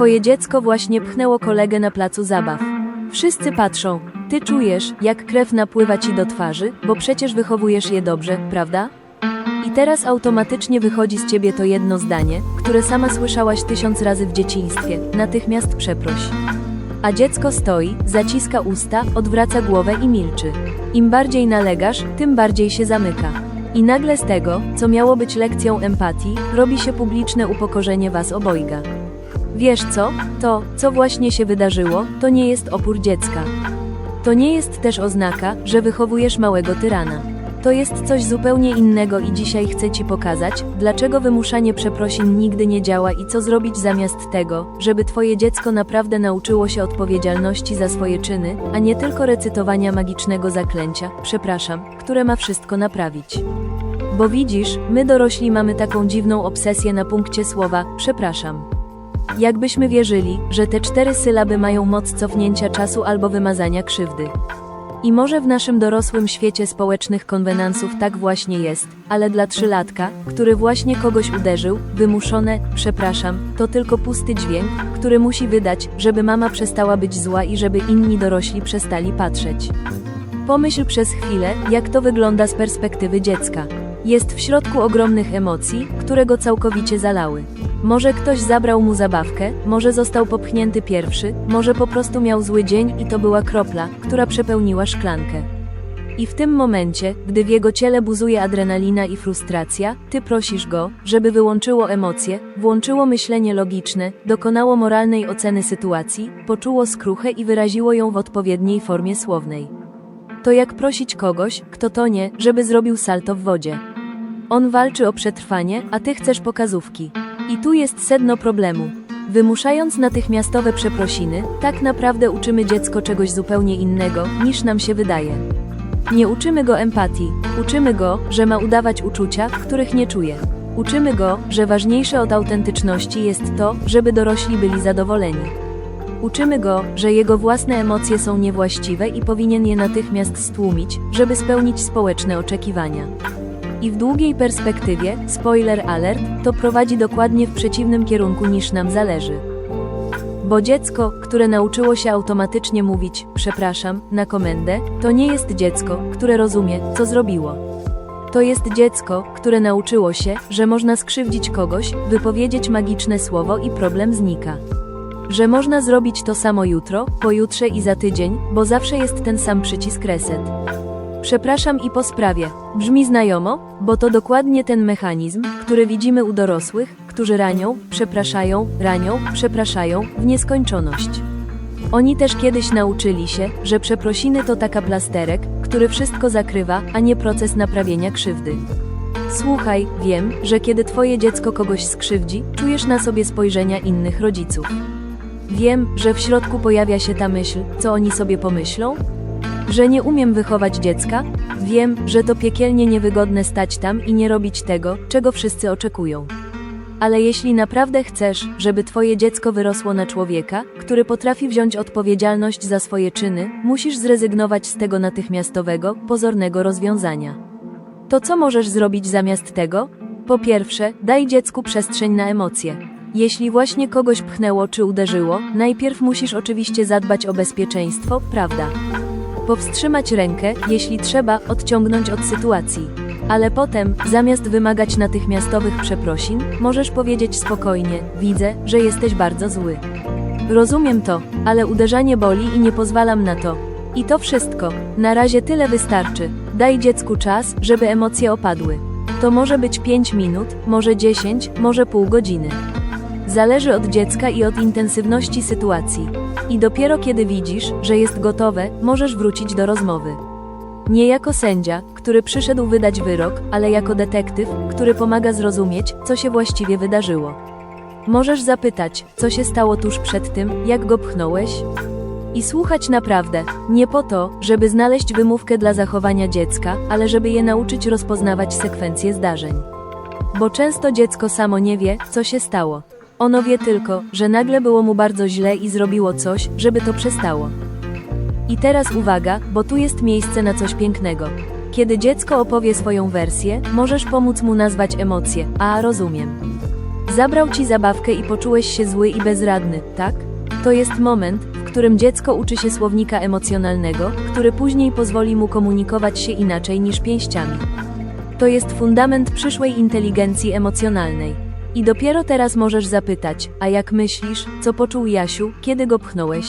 Twoje dziecko właśnie pchnęło kolegę na placu zabaw. Wszyscy patrzą. Ty czujesz, jak krew napływa ci do twarzy, bo przecież wychowujesz je dobrze, prawda? I teraz automatycznie wychodzi z ciebie to jedno zdanie, które sama słyszałaś tysiąc razy w dzieciństwie. Natychmiast przeproś. A dziecko stoi, zaciska usta, odwraca głowę i milczy. Im bardziej nalegasz, tym bardziej się zamyka. I nagle z tego, co miało być lekcją empatii, robi się publiczne upokorzenie was obojga. Wiesz co? To, co właśnie się wydarzyło, to nie jest opór dziecka. To nie jest też oznaka, że wychowujesz małego tyrana. To jest coś zupełnie innego i dzisiaj chcę Ci pokazać, dlaczego wymuszanie przeprosin nigdy nie działa i co zrobić zamiast tego, żeby Twoje dziecko naprawdę nauczyło się odpowiedzialności za swoje czyny, a nie tylko recytowania magicznego zaklęcia, przepraszam, które ma wszystko naprawić. Bo widzisz, my dorośli mamy taką dziwną obsesję na punkcie słowa przepraszam. Jakbyśmy wierzyli, że te cztery sylaby mają moc cofnięcia czasu albo wymazania krzywdy. I może w naszym dorosłym świecie społecznych konwenansów tak właśnie jest, ale dla trzylatka, który właśnie kogoś uderzył, wymuszone, przepraszam, to tylko pusty dźwięk, który musi wydać, żeby mama przestała być zła i żeby inni dorośli przestali patrzeć. Pomyśl przez chwilę, jak to wygląda z perspektywy dziecka. Jest w środku ogromnych emocji, które go całkowicie zalały. Może ktoś zabrał mu zabawkę, może został popchnięty pierwszy, może po prostu miał zły dzień i to była kropla, która przepełniła szklankę. I w tym momencie, gdy w jego ciele buzuje adrenalina i frustracja, ty prosisz go, żeby wyłączyło emocje, włączyło myślenie logiczne, dokonało moralnej oceny sytuacji, poczuło skruchę i wyraziło ją w odpowiedniej formie słownej. To jak prosić kogoś, kto tonie, żeby zrobił salto w wodzie. On walczy o przetrwanie, a ty chcesz pokazówki. I tu jest sedno problemu. Wymuszając natychmiastowe przeprosiny, tak naprawdę uczymy dziecko czegoś zupełnie innego, niż nam się wydaje. Nie uczymy go empatii, uczymy go, że ma udawać uczucia, których nie czuje. Uczymy go, że ważniejsze od autentyczności jest to, żeby dorośli byli zadowoleni. Uczymy go, że jego własne emocje są niewłaściwe i powinien je natychmiast stłumić, żeby spełnić społeczne oczekiwania. I w długiej perspektywie, spoiler alert, to prowadzi dokładnie w przeciwnym kierunku niż nam zależy. Bo dziecko, które nauczyło się automatycznie mówić przepraszam na komendę, to nie jest dziecko, które rozumie, co zrobiło. To jest dziecko, które nauczyło się, że można skrzywdzić kogoś, wypowiedzieć magiczne słowo i problem znika. Że można zrobić to samo jutro, pojutrze i za tydzień, bo zawsze jest ten sam przycisk reset. Przepraszam i po sprawie. Brzmi znajomo, bo to dokładnie ten mechanizm, który widzimy u dorosłych, którzy ranią, przepraszają, ranią, przepraszają w nieskończoność. Oni też kiedyś nauczyli się, że przeprosiny to taka plasterek, który wszystko zakrywa, a nie proces naprawienia krzywdy. Słuchaj, wiem, że kiedy twoje dziecko kogoś skrzywdzi, czujesz na sobie spojrzenia innych rodziców. Wiem, że w środku pojawia się ta myśl, co oni sobie pomyślą? Że nie umiem wychować dziecka? Wiem, że to piekielnie niewygodne stać tam i nie robić tego, czego wszyscy oczekują. Ale jeśli naprawdę chcesz, żeby twoje dziecko wyrosło na człowieka, który potrafi wziąć odpowiedzialność za swoje czyny, musisz zrezygnować z tego natychmiastowego, pozornego rozwiązania. To co możesz zrobić zamiast tego? Po pierwsze, daj dziecku przestrzeń na emocje. Jeśli właśnie kogoś pchnęło czy uderzyło, najpierw musisz oczywiście zadbać o bezpieczeństwo, prawda? Powstrzymać rękę, jeśli trzeba, odciągnąć od sytuacji. Ale potem, zamiast wymagać natychmiastowych przeprosin, możesz powiedzieć spokojnie: Widzę, że jesteś bardzo zły. Rozumiem to, ale uderzanie boli i nie pozwalam na to. I to wszystko. Na razie tyle wystarczy. Daj dziecku czas, żeby emocje opadły. To może być 5 minut, może 10, może pół godziny. Zależy od dziecka i od intensywności sytuacji. I dopiero kiedy widzisz, że jest gotowe, możesz wrócić do rozmowy. Nie jako sędzia, który przyszedł wydać wyrok, ale jako detektyw, który pomaga zrozumieć, co się właściwie wydarzyło. Możesz zapytać, co się stało tuż przed tym, jak go pchnąłeś? I słuchać naprawdę, nie po to, żeby znaleźć wymówkę dla zachowania dziecka, ale żeby je nauczyć rozpoznawać sekwencje zdarzeń. Bo często dziecko samo nie wie, co się stało. Ono wie tylko, że nagle było mu bardzo źle i zrobiło coś, żeby to przestało. I teraz uwaga, bo tu jest miejsce na coś pięknego. Kiedy dziecko opowie swoją wersję, możesz pomóc mu nazwać emocje, a rozumiem. Zabrał ci zabawkę i poczułeś się zły i bezradny, tak? To jest moment, w którym dziecko uczy się słownika emocjonalnego, który później pozwoli mu komunikować się inaczej niż pięściami. To jest fundament przyszłej inteligencji emocjonalnej. I dopiero teraz możesz zapytać, a jak myślisz, co poczuł Jasiu, kiedy go pchnąłeś?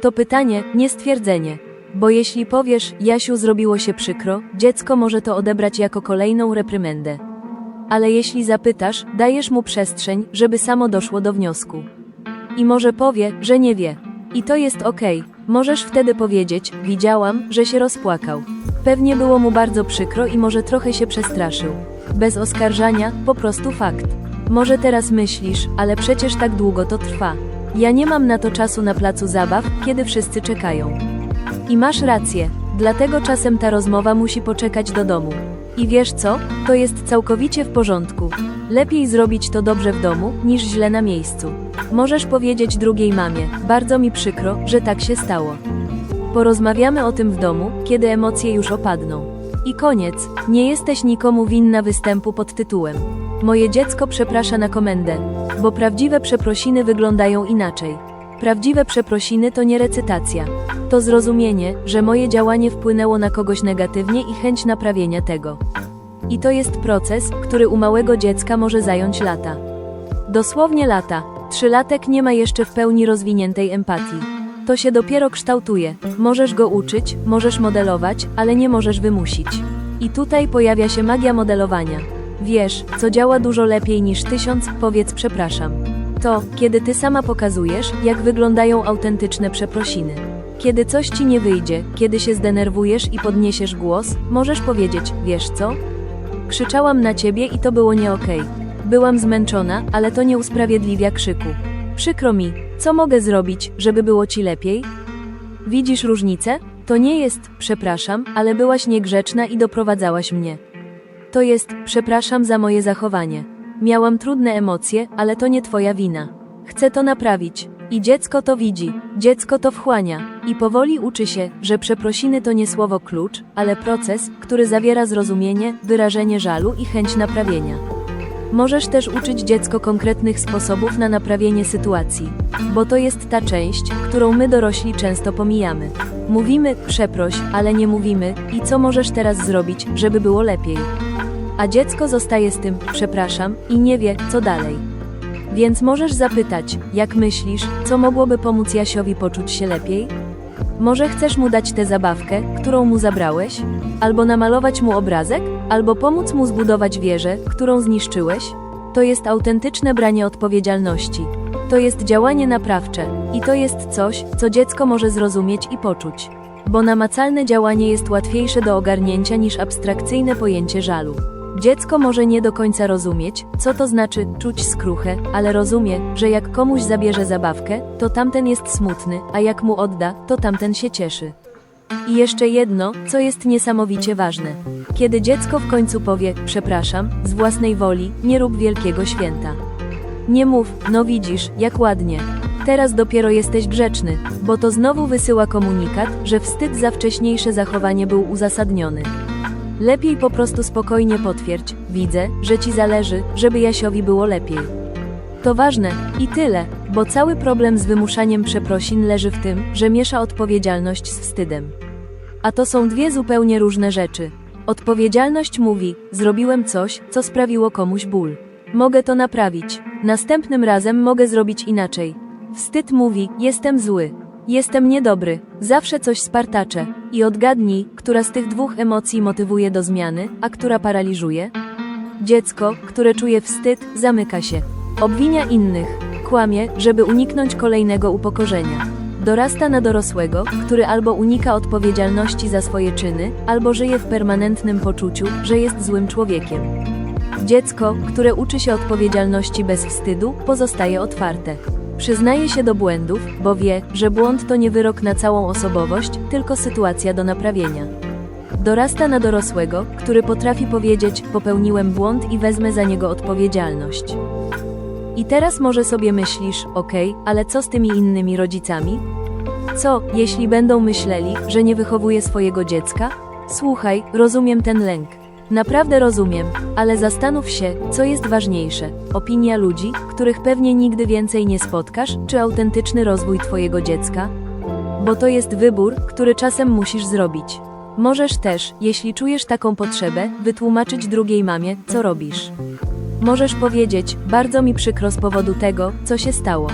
To pytanie, nie stwierdzenie. Bo jeśli powiesz, Jasiu zrobiło się przykro, dziecko może to odebrać jako kolejną reprymendę. Ale jeśli zapytasz, dajesz mu przestrzeń, żeby samo doszło do wniosku. I może powie, że nie wie. I to jest okej. Możesz wtedy powiedzieć, widziałam, że się rozpłakał. Pewnie było mu bardzo przykro i może trochę się przestraszył. Bez oskarżania, po prostu fakt. Może teraz myślisz, ale przecież tak długo to trwa. Ja nie mam na to czasu na placu zabaw, kiedy wszyscy czekają. I masz rację, dlatego czasem ta rozmowa musi poczekać do domu. I wiesz co? To jest całkowicie w porządku. Lepiej zrobić to dobrze w domu, niż źle na miejscu. Możesz powiedzieć drugiej mamie, bardzo mi przykro, że tak się stało. Porozmawiamy o tym w domu, kiedy emocje już opadną. I koniec, nie jesteś nikomu winna występu pod tytułem. Moje dziecko przeprasza na komendę, bo prawdziwe przeprosiny wyglądają inaczej. Prawdziwe przeprosiny to nie recytacja. To zrozumienie, że moje działanie wpłynęło na kogoś negatywnie i chęć naprawienia tego. I to jest proces, który u małego dziecka może zająć lata. Dosłownie lata. Trzylatek nie ma jeszcze w pełni rozwiniętej empatii. To się dopiero kształtuje. Możesz go uczyć, możesz modelować, ale nie możesz wymusić. I tutaj pojawia się magia modelowania. Wiesz, co działa dużo lepiej niż tysiąc, powiedz przepraszam. To, kiedy ty sama pokazujesz, jak wyglądają autentyczne przeprosiny. Kiedy coś ci nie wyjdzie, kiedy się zdenerwujesz i podniesiesz głos, możesz powiedzieć, wiesz co? Krzyczałam na ciebie i to było nie okej. Byłam zmęczona, ale to nie usprawiedliwia krzyku. Przykro mi, co mogę zrobić, żeby było ci lepiej? Widzisz różnicę? To nie jest, przepraszam, ale byłaś niegrzeczna i doprowadzałaś mnie. To jest, przepraszam za moje zachowanie. Miałam trudne emocje, ale to nie twoja wina. Chcę to naprawić. I dziecko to widzi, dziecko to wchłania. I powoli uczy się, że przeprosiny to nie słowo klucz, ale proces, który zawiera zrozumienie, wyrażenie żalu i chęć naprawienia. Możesz też uczyć dziecko konkretnych sposobów na naprawienie sytuacji, bo to jest ta część, którą my dorośli często pomijamy. Mówimy, przeproś, ale nie mówimy, i co możesz teraz zrobić, żeby było lepiej. A dziecko zostaje z tym, przepraszam, i nie wie, co dalej. Więc możesz zapytać, jak myślisz, co mogłoby pomóc Jasiowi poczuć się lepiej? Może chcesz mu dać tę zabawkę, którą mu zabrałeś? Albo namalować mu obrazek? Albo pomóc mu zbudować wieżę, którą zniszczyłeś? To jest autentyczne branie odpowiedzialności. To jest działanie naprawcze. I to jest coś, co dziecko może zrozumieć i poczuć. Bo namacalne działanie jest łatwiejsze do ogarnięcia niż abstrakcyjne pojęcie żalu. Dziecko może nie do końca rozumieć, co to znaczy czuć skruchę, ale rozumie, że jak komuś zabierze zabawkę, to tamten jest smutny, a jak mu odda, to tamten się cieszy. I jeszcze jedno, co jest niesamowicie ważne. Kiedy dziecko w końcu powie, przepraszam, z własnej woli, nie rób wielkiego święta. Nie mów, no widzisz, jak ładnie. Teraz dopiero jesteś grzeczny, bo to znowu wysyła komunikat, że wstyd za wcześniejsze zachowanie był uzasadniony. Lepiej po prostu spokojnie potwierdź, widzę, że ci zależy, żeby Jasiowi było lepiej. To ważne, i tyle, bo cały problem z wymuszaniem przeprosin leży w tym, że miesza odpowiedzialność z wstydem. A to są dwie zupełnie różne rzeczy. Odpowiedzialność mówi: Zrobiłem coś, co sprawiło komuś ból. Mogę to naprawić. Następnym razem mogę zrobić inaczej. Wstyd mówi: Jestem zły. Jestem niedobry. Zawsze coś spartaczę. I odgadnij, która z tych dwóch emocji motywuje do zmiany, a która paraliżuje? Dziecko, które czuje wstyd, zamyka się. Obwinia innych. Kłamie, żeby uniknąć kolejnego upokorzenia. Dorasta na dorosłego, który albo unika odpowiedzialności za swoje czyny, albo żyje w permanentnym poczuciu, że jest złym człowiekiem. Dziecko, które uczy się odpowiedzialności bez wstydu, pozostaje otwarte. Przyznaje się do błędów, bo wie, że błąd to nie wyrok na całą osobowość, tylko sytuacja do naprawienia. Dorasta na dorosłego, który potrafi powiedzieć: Popełniłem błąd i wezmę za niego odpowiedzialność. I teraz może sobie myślisz: Okej, ale co z tymi innymi rodzicami? Co, jeśli będą myśleli, że nie wychowuje swojego dziecka? Słuchaj, rozumiem ten lęk. Naprawdę rozumiem, ale zastanów się, co jest ważniejsze: opinia ludzi, których pewnie nigdy więcej nie spotkasz, czy autentyczny rozwój Twojego dziecka? Bo to jest wybór, który czasem musisz zrobić. Możesz też, jeśli czujesz taką potrzebę, wytłumaczyć drugiej mamie, co robisz. Możesz powiedzieć: Bardzo mi przykro z powodu tego, co się stało.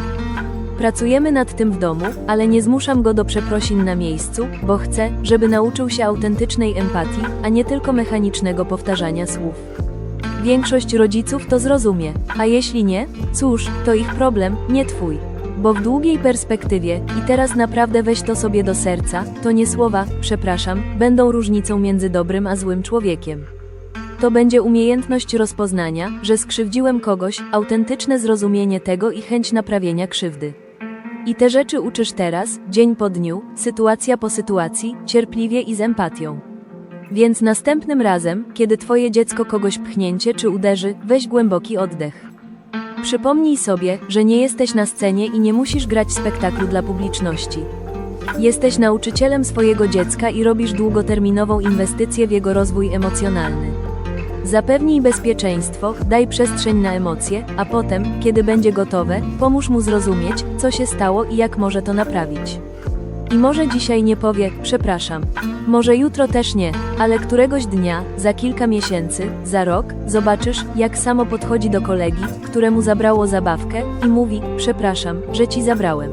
Pracujemy nad tym w domu, ale nie zmuszam go do przeprosin na miejscu, bo chcę, żeby nauczył się autentycznej empatii, a nie tylko mechanicznego powtarzania słów. Większość rodziców to zrozumie, a jeśli nie, cóż, to ich problem, nie twój. Bo w długiej perspektywie, i teraz naprawdę weź to sobie do serca, to nie słowa, przepraszam, będą różnicą między dobrym a złym człowiekiem. To będzie umiejętność rozpoznania, że skrzywdziłem kogoś, autentyczne zrozumienie tego i chęć naprawienia krzywdy. I te rzeczy uczysz teraz, dzień po dniu, sytuacja po sytuacji, cierpliwie i z empatią. Więc następnym razem, kiedy twoje dziecko kogoś pchnięcie czy uderzy, weź głęboki oddech. Przypomnij sobie, że nie jesteś na scenie i nie musisz grać spektaklu dla publiczności. Jesteś nauczycielem swojego dziecka i robisz długoterminową inwestycję w jego rozwój emocjonalny. Zapewnij bezpieczeństwo, daj przestrzeń na emocje, a potem, kiedy będzie gotowe, pomóż mu zrozumieć, co się stało i jak może to naprawić. I może dzisiaj nie powie, przepraszam. Może jutro też nie, ale któregoś dnia, za kilka miesięcy, za rok, zobaczysz, jak samo podchodzi do kolegi, któremu zabrało zabawkę, i mówi: Przepraszam, że ci zabrałem.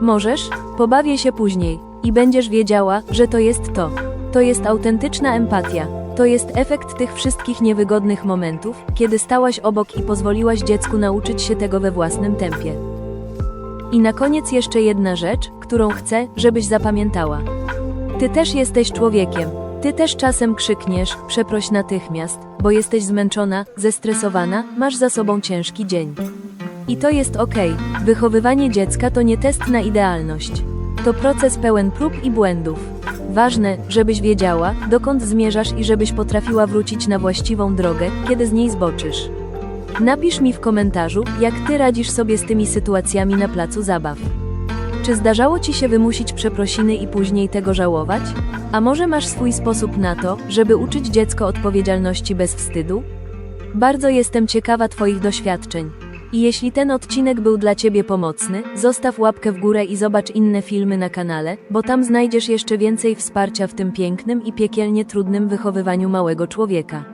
Możesz? Pobawię się później i będziesz wiedziała, że to jest to. To jest autentyczna empatia. To jest efekt tych wszystkich niewygodnych momentów, kiedy stałaś obok i pozwoliłaś dziecku nauczyć się tego we własnym tempie. I na koniec jeszcze jedna rzecz, którą chcę, żebyś zapamiętała. Ty też jesteś człowiekiem. Ty też czasem krzykniesz, przeproś natychmiast, bo jesteś zmęczona, zestresowana, masz za sobą ciężki dzień. I to jest okej. Wychowywanie dziecka to nie test na idealność. To proces pełen prób i błędów. Ważne, żebyś wiedziała, dokąd zmierzasz i żebyś potrafiła wrócić na właściwą drogę, kiedy z niej zboczysz. Napisz mi w komentarzu, jak ty radzisz sobie z tymi sytuacjami na placu zabaw. Czy zdarzało ci się wymusić przeprosiny i później tego żałować? A może masz swój sposób na to, żeby uczyć dziecko odpowiedzialności bez wstydu? Bardzo jestem ciekawa Twoich doświadczeń. I jeśli ten odcinek był dla Ciebie pomocny, zostaw łapkę w górę i zobacz inne filmy na kanale, bo tam znajdziesz jeszcze więcej wsparcia w tym pięknym i piekielnie trudnym wychowywaniu małego człowieka.